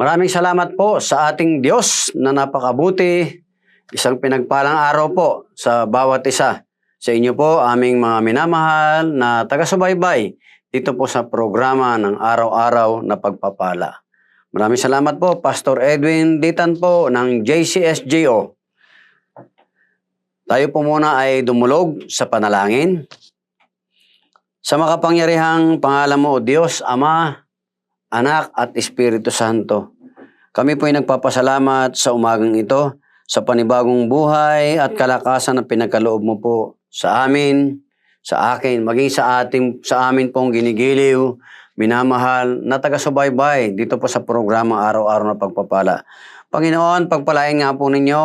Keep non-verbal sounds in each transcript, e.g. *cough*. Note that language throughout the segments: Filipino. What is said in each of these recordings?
Maraming salamat po sa ating Diyos na napakabuti. Isang pinagpalang araw po sa bawat isa. Sa inyo po, aming mga minamahal na taga-subaybay dito po sa programa ng araw-araw na pagpapala. Maraming salamat po, Pastor Edwin Ditan po ng JCSJO. Tayo po muna ay dumulog sa panalangin. Sa makapangyarihang pangalan mo, O Diyos, Ama, Anak at Espiritu Santo. Kami po ay nagpapasalamat sa umagang ito sa panibagong buhay at kalakasan na pinagkaloob mo po sa amin, sa akin, maging sa ating sa amin pong ginigiliw, minamahal na taga-subaybay dito po sa programa Araw-araw na Pagpapala. Panginoon, pagpalain nga po ninyo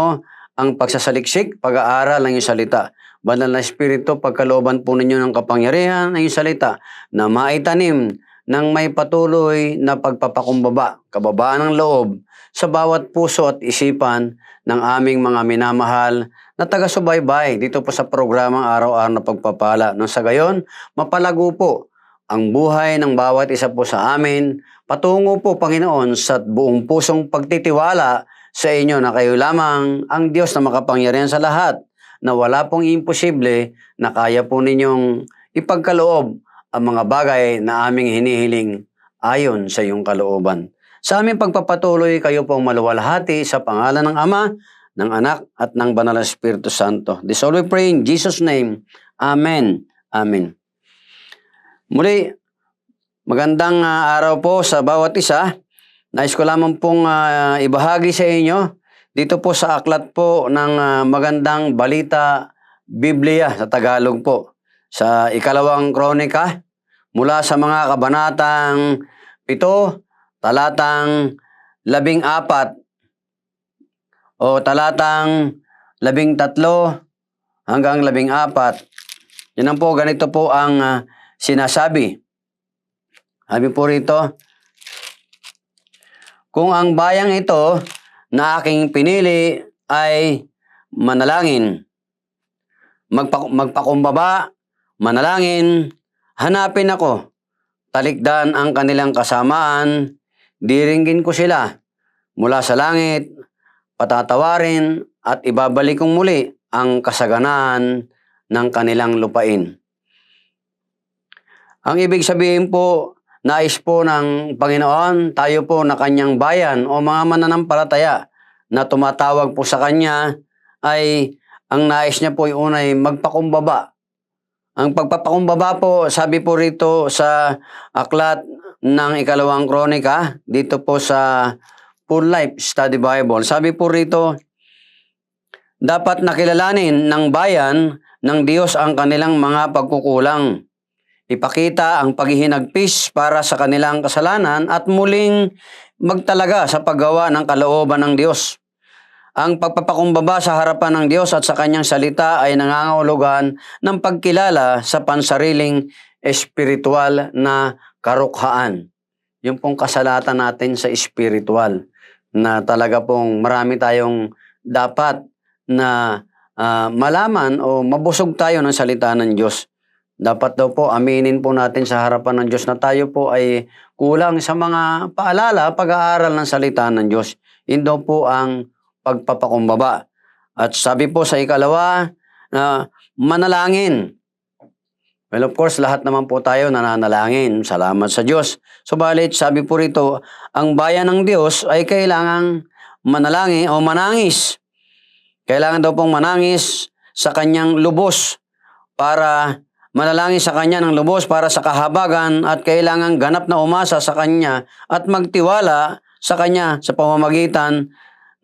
ang pagsasaliksik, pag-aaral ng iyong salita. Banal na Espiritu, pagkalooban po ninyo ng kapangyarihan ng iyong salita na maitanim ng may patuloy na pagpapakumbaba, kababaan ng loob sa bawat puso at isipan ng aming mga minamahal na taga-subaybay dito po sa programang araw-araw na pagpapala. Nang sa gayon, mapalago po ang buhay ng bawat isa po sa amin. Patungo po, Panginoon, sa buong pusong pagtitiwala sa inyo na kayo lamang ang Diyos na makapangyarihan sa lahat, na wala pong imposible na kaya po ninyong ipagkaloob ang mga bagay na aming hinihiling ayon sa iyong kalooban. Sa aming pagpapatuloy, kayo pong maluwalhati sa pangalan ng Ama, ng Anak, at ng Banal na Espiritu Santo. This all we pray in Jesus' name. Amen. Amen. Muli, magandang ah, araw po sa bawat isa. Nais ko lamang pong ah, ibahagi sa inyo dito po sa aklat po ng ah, magandang balita Biblia sa Tagalog po. Sa ikalawang kronika, mula sa mga kabanatang pito, talatang labing apat, o talatang labing tatlo hanggang labing apat. Yan ang po, ganito po ang ah, sinasabi. Sabi po rito, kung ang bayang ito na aking pinili ay manalangin, magpa- magpakumbaba, manalangin, hanapin ako, talikdan ang kanilang kasamaan, diringgin ko sila mula sa langit, patatawarin at ibabalik kong muli ang kasaganaan ng kanilang lupain. Ang ibig sabihin po, nais po ng Panginoon, tayo po na kanyang bayan o mga mananampalataya na tumatawag po sa kanya ay ang nais niya po ay unay magpakumbaba. Ang pagpapakumbaba po, sabi po rito sa aklat ng ikalawang kronika, dito po sa Full Life Study Bible. Sabi po rito, dapat nakilalanin ng bayan ng Diyos ang kanilang mga pagkukulang. Ipakita ang paghihinagpis para sa kanilang kasalanan at muling magtalaga sa paggawa ng kalooban ng Diyos. Ang pagpapakumbaba sa harapan ng Diyos at sa kanyang salita ay nangangahulugan ng pagkilala sa pansariling espiritual na karukhaan. Yung pong kasalatan natin sa espiritual na talaga pong marami tayong dapat na ah, malaman o mabusog tayo ng salita ng Diyos. Dapat daw po aminin po natin sa harapan ng Diyos na tayo po ay kulang sa mga paalala, pag-aaral ng salita ng Diyos. Yun daw po ang pagpapakumbaba. At sabi po sa ikalawa, na manalangin. Well, of course, lahat naman po tayo nananalangin. Salamat sa Diyos. Subalit, sabi po rito, ang bayan ng Diyos ay kailangang manalangin o manangis. Kailangan daw pong manangis sa kanyang lubos para manalangin sa kanya ng lubos para sa kahabagan at kailangan ganap na umasa sa kanya at magtiwala sa kanya sa pamamagitan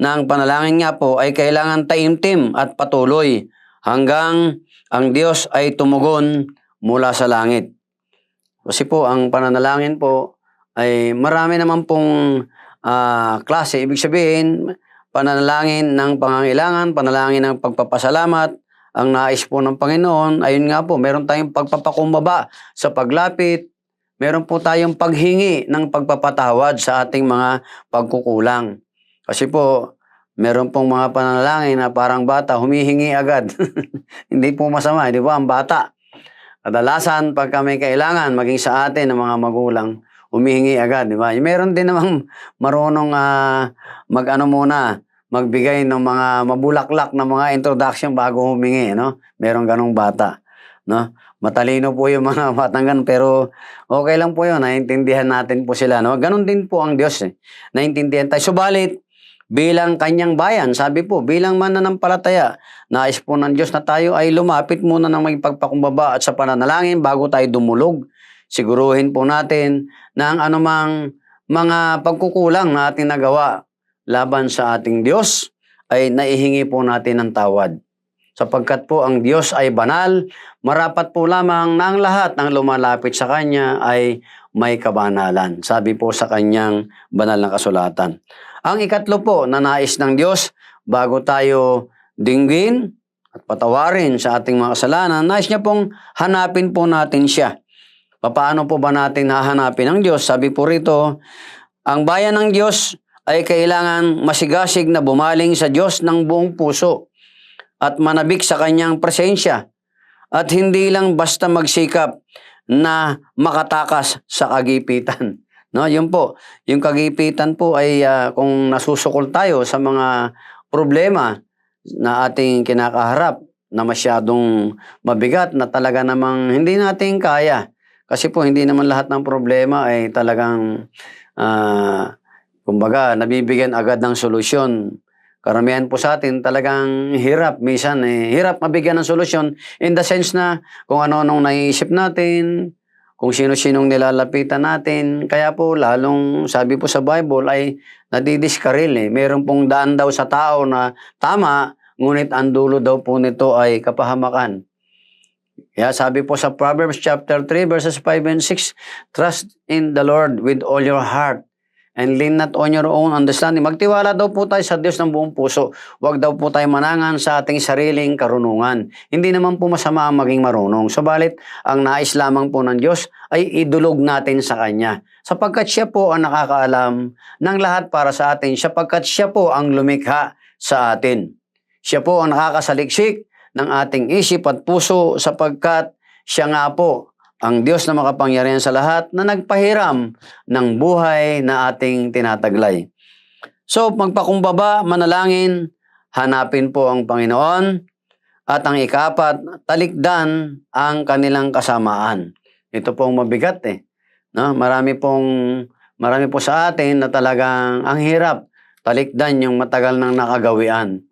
ng panalangin nga po ay kailangan taimtim at patuloy hanggang ang Diyos ay tumugon mula sa langit. Kasi po ang pananalangin po ay marami naman pong ah, klase. Ibig sabihin, pananalangin ng pangangailangan, panalangin ng pagpapasalamat, ang nais po ng Panginoon, ayun nga po, meron tayong pagpapakumbaba sa paglapit, meron po tayong paghingi ng pagpapatawad sa ating mga pagkukulang. Kasi po, meron pong mga pananalangin na parang bata, humihingi agad. *laughs* Hindi po masama, di ba? Ang bata. Kadalasan, pagka may kailangan, maging sa atin ng mga magulang, humihingi agad, di ba? Meron din namang *laughs* marunong ah, mag-ano muna, magbigay ng mga mabulaklak na mga introduction bago humingi, no? Meron ganong bata, no? Matalino po yung mga *laughs* batang ganun, pero okay lang po yun, naiintindihan natin po sila, no? Ganon din po ang Diyos, eh. Naiintindihan tayo. Subalit, bilang kanyang bayan, sabi po, bilang mananampalataya, nais po ng Diyos na tayo ay lumapit muna ng may pagpakumbaba at sa pananalangin bago tayo dumulog. Siguruhin po natin na ang anumang mga pagkukulang na ating nagawa laban sa ating Diyos ay naihingi po natin ng tawad. Sapagkat po ang Diyos ay banal, marapat po lamang na ang lahat ng lumalapit sa Kanya ay may kabanalan. Sabi po sa Kanyang banal na kasulatan. Ang ikatlo po na nais ng Diyos bago tayo dinggin at patawarin sa ating mga kasalanan, nais niya pong hanapin po natin siya. Paano po ba natin hahanapin ang Diyos? Sabi po rito, ang bayan ng Diyos ay kailangan masigasig na bumaling sa Diyos ng buong puso at manabik sa kanyang presensya at hindi lang basta magsikap na makatakas sa kagipitan. No, yun po. Yung kagipitan po ay ah, kung nasusukol tayo sa mga problema na ating kinakaharap na masyadong mabigat na talaga namang hindi natin kaya. Kasi po hindi naman lahat ng problema ay talagang ah, kumbaga nabibigyan agad ng solusyon. Karamihan po sa atin talagang hirap minsan eh, hirap mabigyan ng solusyon in the sense na kung ano nung naiisip natin, kung sino-sinong nilalapitan natin. Kaya po, lalong sabi po sa Bible ay nadidiskaril eh. Meron pong daan daw sa tao na tama, ngunit ang dulo daw po nito ay kapahamakan. Kaya sabi po sa Proverbs chapter 3 verses 5 and 6, Trust in the Lord with all your heart and lean not on your own understanding. Magtiwala daw po tayo sa Diyos ng buong puso. Huwag daw po tayo manangan sa ating sariling karunungan. Hindi naman po masama ang maging marunong. Subalit, ang nais lamang po ng Diyos ay idulog natin sa Kanya. Sapagkat siya po ang nakakaalam ng lahat para sa atin. Sapagkat siya po ang lumikha sa atin. Siya po ang nakakasaliksik ng ating isip at puso sapagkat siya nga po ang Diyos na makapangyarihan sa lahat na nagpahiram ng buhay na ating tinataglay. So, magpakumbaba, manalangin, hanapin po ang Panginoon, at ang ikapat, talikdan ang kanilang kasamaan. Ito po ang mabigat eh. No? Marami pong marami po sa atin na talagang ang hirap talikdan yung matagal nang nakagawian.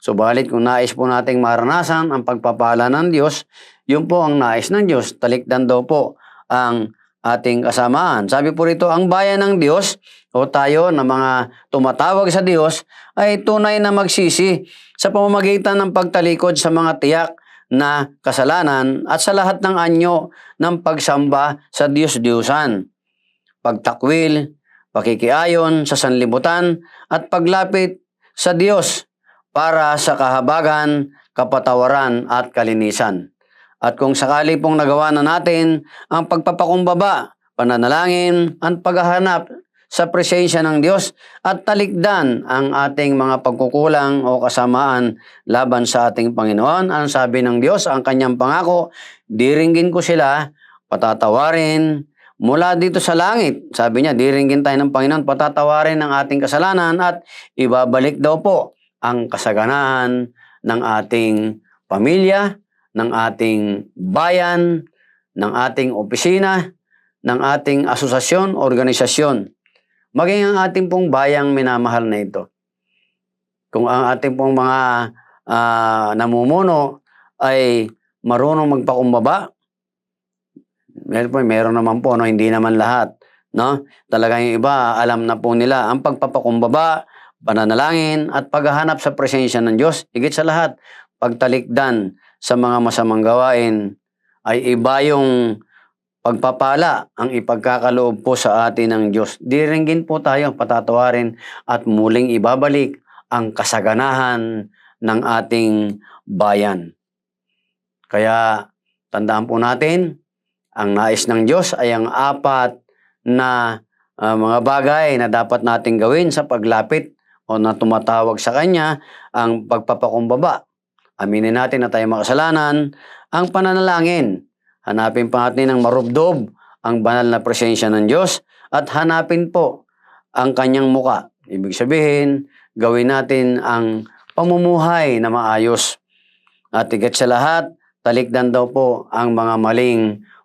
Subalit kung nais po nating maranasan ang pagpapala ng Diyos, yun po ang nais ng Diyos. Talikdan daw po ang ating kasamaan. Sabi po rito, ang bayan ng Diyos o tayo na mga tumatawag sa Diyos ay tunay na magsisi sa pamamagitan ng pagtalikod sa mga tiyak na kasalanan at sa lahat ng anyo ng pagsamba sa Diyos-Diyusan. Pagtakwil, pakikiayon sa sanlibutan at paglapit sa Diyos para sa kahabagan, kapatawaran at kalinisan. At kung sakali pong nagawa na natin ang pagpapakumbaba, pananalangin, at paghahanap sa presensya ng Diyos at talikdan ang ating mga pagkukulang o kasamaan laban sa ating Panginoon. Ang sabi ng Diyos, ang kanyang pangako, diringgin ko sila, patatawarin, mula dito sa langit. Sabi niya, diringgin tayo ng Panginoon, patatawarin ang ating kasalanan at ibabalik daw po ang kasaganahan ng ating pamilya, ng ating bayan, ng ating opisina, ng ating asosasyon, organisasyon. Maging ang ating pong bayang minamahal na ito. Kung ang ating pong mga ah, namumuno ay marunong magpakumbaba, meron po, meron naman po, no, hindi naman lahat. No? Talagang yung iba, alam na po nila ang pagpapakumbaba, pananalangin at paghahanap sa presensya ng Diyos. Higit sa lahat, pagtalikdan sa mga masamang gawain ay iba yung pagpapala ang ipagkakaloob po sa atin ng Diyos. Diringgin po tayo patatawarin at muling ibabalik ang kasaganahan ng ating bayan. Kaya tandaan po natin, ang nais ng Diyos ay ang apat na ah, mga bagay na dapat nating gawin sa paglapit o na tumatawag sa Kanya, ang pagpapakumbaba. Aminin natin na tayo makasalanan, ang pananalangin. Hanapin pa natin ang marubdob ang banal na presensya ng Diyos at hanapin po ang kanyang muka. Ibig sabihin, gawin natin ang pamumuhay na maayos. At higit sa lahat, talikdan daw po ang mga maling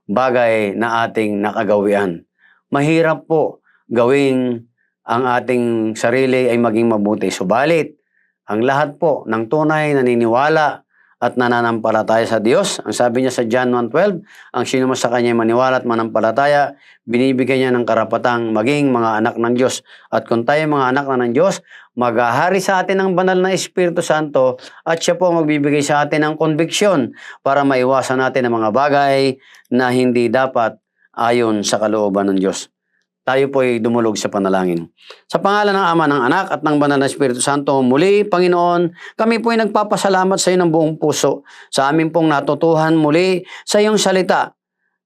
bagay na ating nakagawian. Mahirap po gawing ang ating sarili ay maging mabuti. Subalit, ang lahat po ng tunay naniniwala at nananampalataya sa Diyos. Ang sabi niya sa John 1.12, ang sino sa kanya maniwala at manampalataya, binibigyan niya ng karapatang maging mga anak ng Diyos. At kung tayo mga anak na ng Diyos, maghahari sa atin ang banal na Espiritu Santo at siya po magbibigay sa atin ng konviksyon para maiwasan natin ang mga bagay na hindi dapat ayon sa kalooban ng Diyos tayo po ay dumulog sa panalangin. Sa pangalan ng Ama, ng Anak at ng Banal na Espiritu Santo, muli, Panginoon, kami po ay nagpapasalamat sa iyo ng buong puso sa amin pong natutuhan muli sa iyong salita.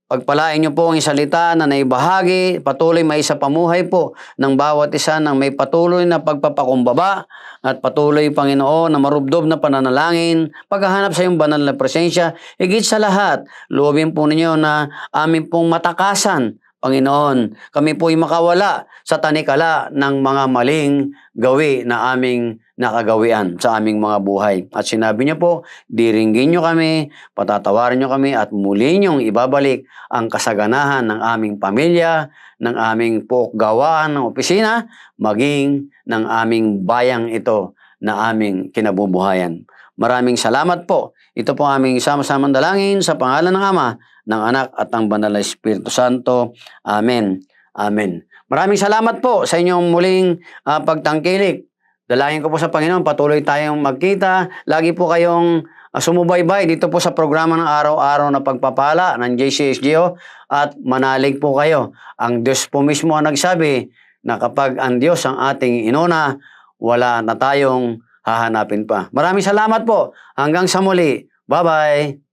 Pagpalain niyo po ang salita na naibahagi, patuloy may isa pamuhay po ng bawat isa ng may patuloy na pagpapakumbaba at patuloy, Panginoon, na marubdob na pananalangin, paghahanap sa iyong banal na presensya, higit sa lahat, loobin po ninyo na amin pong matakasan Panginoon, kami po'y makawala sa tanikala ng mga maling gawi na aming nakagawian sa aming mga buhay. At sinabi niyo po, diringgin niyo kami, patatawarin niyo kami at muli niyong ibabalik ang kasaganahan ng aming pamilya, ng aming gawaan ng opisina, maging ng aming bayang ito na aming kinabubuhayan. Maraming salamat po. Ito po aming sama-samang dalangin sa pangalan ng Ama, ng Anak at ng Banal na Espiritu Santo. Amen. Amen. Maraming salamat po sa inyong muling ah, pagtangkilik. Dalangin ko po sa Panginoon, patuloy tayong magkita. Lagi po kayong ah, sumubaybay dito po sa programa ng araw-araw na pagpapala ng JCSGO at manalig po kayo. Ang Diyos po mismo ang nagsabi na kapag ang Diyos ang ating inuna, wala na tayong hahanapin pa. Maraming salamat po. Hanggang sa muli. Bye-bye.